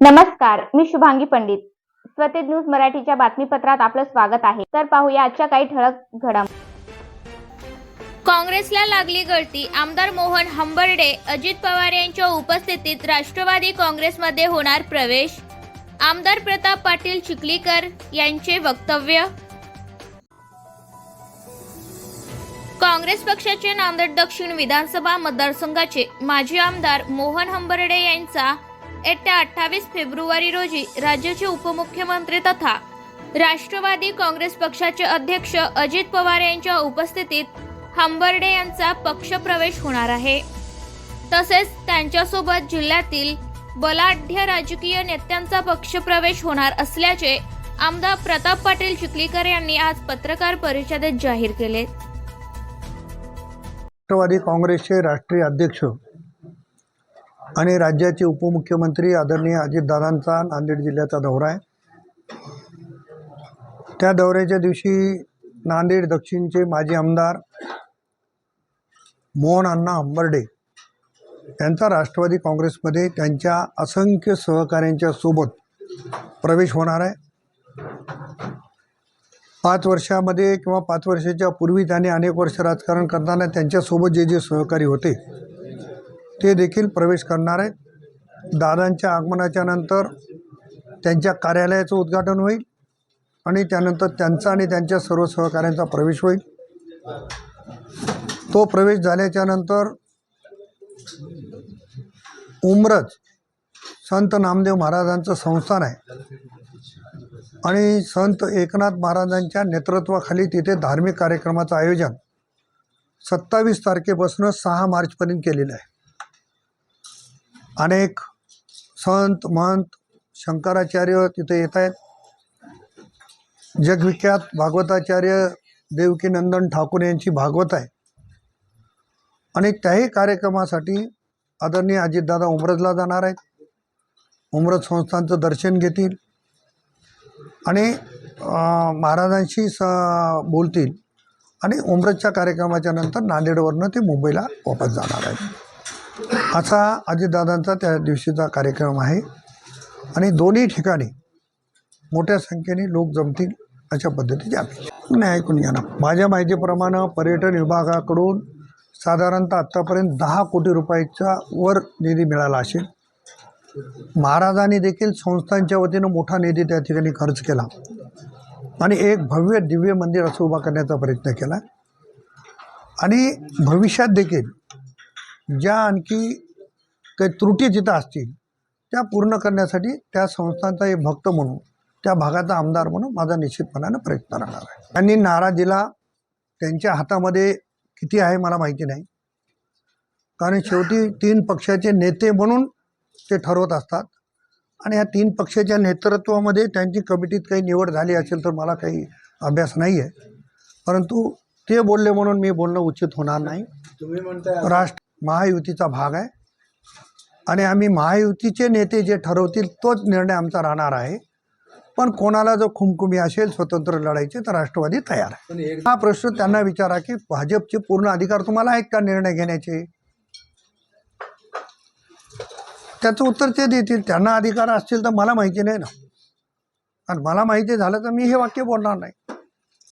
नमस्कार मी शुभांगी पंडित. स्वतेज न्यूज मराठीच्या बातमीपत्रात आपलं स्वागत आहे. तर पाहूया आजच्या काही ठळक घडामोडी काँग्रेसला लागली गळती. आमदार मोहन हंबर्डे अजित पवार यांच्या उपस्थितीत राष्ट्रवादी काँग्रेसमध्ये होणार प्रवेश. आमदार प्रताप पाटील चिखलीकर यांचे वक्तव्य काँग्रेस पक्षाचे नांदेड दक्षिण विधानसभा मतदारसंघाचे माजी आमदार मोहन हंबर्डे यांचा येत्या अठ्ठावीस फेब्रुवारी रोजी राज्याचे उपमुख्यमंत्री तथा राष्ट्रवादी काँग्रेस पक्षाचे अध्यक्ष अजित पवार यांच्या उपस्थितीत हंबर्डे यांचा पक्षप्रवेश होणार आहे. तसेच त्यांच्यासोबत जिल्ह्यातील बलाढ्य राजकीय नेत्यांचा पक्षप्रवेश होणार असल्याचे आमदार प्रताप पाटील चिखलीकर यांनी आज पत्रकार परिषदेत जाहीर केले. राष्ट्रवादी काँग्रेसचे राष्ट्रीय अध्यक्ष आणि राज्याचे उपमुख्यमंत्री आदरणीय अजितदादांचा नांदेड जिल्ह्याचा दौरा आहे. त्या दौऱ्याच्या दिवशी नांदेड दक्षिणचे माजी आमदार मोहन अण्णा हंबर्डे यांचा राष्ट्रवादी काँग्रेसमध्ये त्यांच्या असंख्य सहकाऱ्यांच्या सोबत प्रवेश होणार आहे. पाच वर्षामध्ये किंवा पाच वर्षाच्या पूर्वी त्याने अनेक वर्ष राजकारण करताना त्यांच्यासोबत जे जे सहकारी होते ते देखील प्रवेश करणार आहेत. दादांच्या आगमनाच्या नंतर त्यांच्या कार्यालयाचं उद्घाटन होईल आणि त्यानंतर त्यांचा आणि त्यांच्या सर्व सहकाऱ्यांचा प्रवेश होईल. तो प्रवेश झाल्याच्यानंतर उमरज संत नामदेव महाराजांचं संस्थान आहे. आणि संत एकनाथ महाराजांच्या नेतृत्वाखाली तिथे धार्मिक कार्यक्रमाचं आयोजन सत्तावीस तारखेपासून सहा मार्चपर्यंत केलेलं आहे. अनेक संत महंत शंकराचार्य तिथे येत आहेत. जगविख्यात भागवताचार्य देवकीनंदन ठाकूर यांची भागवत आहे. आणि त्याही कार्यक्रमासाठी आदरणीय अजितदादा उमरजला जाणार आहेत. उमरज संस्थांचं दर्शन घेतील. आणि महाराजांशी स बोलतील. आणि उमरजच्या कार्यक्रमाच्या नंतर नांदेडवरनं ते मुंबईला वापस जाणार आहेत. असा अजितदादांचा त्या दिवशीचा कार्यक्रम आहे. आणि दोन्ही ठिकाणी मोठ्या संख्येने लोक जमतील अशा पद्धतीची अपेक्षा. नाही ऐकून घ्या ना. माझ्या माहितीप्रमाणे पर्यटन विभागाकडून साधारणतः आत्तापर्यंत दहा कोटी रुपयाच्या वर निधी मिळाला असेल. महाराजांनी देखील संस्थांच्या वतीनं मोठा निधी त्या ठिकाणी खर्च केला. आणि एक भव्य दिव्य मंदिर असं उभा करण्याचा प्रयत्न केला. आणि भविष्यात देखील ज्या आणखी काही त्रुटी तिथं असतील त्या पूर्ण करण्यासाठी त्या संस्थांचा एक भक्त म्हणून त्या भागाचा आमदार म्हणून माझा निश्चितपणानं प्रयत्न राहणार आहे. त्यांनी नारा दिला त्यांच्या हातामध्ये किती आहे मला माहिती नाही. कारण शेवटी तीन पक्षाचे नेते म्हणून ते ठरवत असतात. आणि ह्या तीन पक्षाच्या नेतृत्वामध्ये त्यांची कमिटीत काही निवड झाली असेल तर मला काही अभ्यास नाही आहे परंतु ते बोलले म्हणून मी बोलणं उचित होणार नाही. तुम्ही म्हणताय राष्ट्र महायुतीचा भाग आहे. आणि आम्ही महायुतीचे नेते जे ठरवतील तोच निर्णय आमचा राहणार आहे. पण कोणाला जर खुमखुमी असेल स्वतंत्र लढायचे तर राष्ट्रवादी तयार आहे. हा प्रश्न त्यांना विचारा की भाजपचे पूर्ण अधिकार तुम्हाला आहेत का निर्णय घेण्याचे? त्याचं उत्तर ते देतील. त्यांना अधिकार असतील तर मला माहिती नाही ना. आणि मला माहिती झालं तर मी हे वाक्य बोलणार नाही.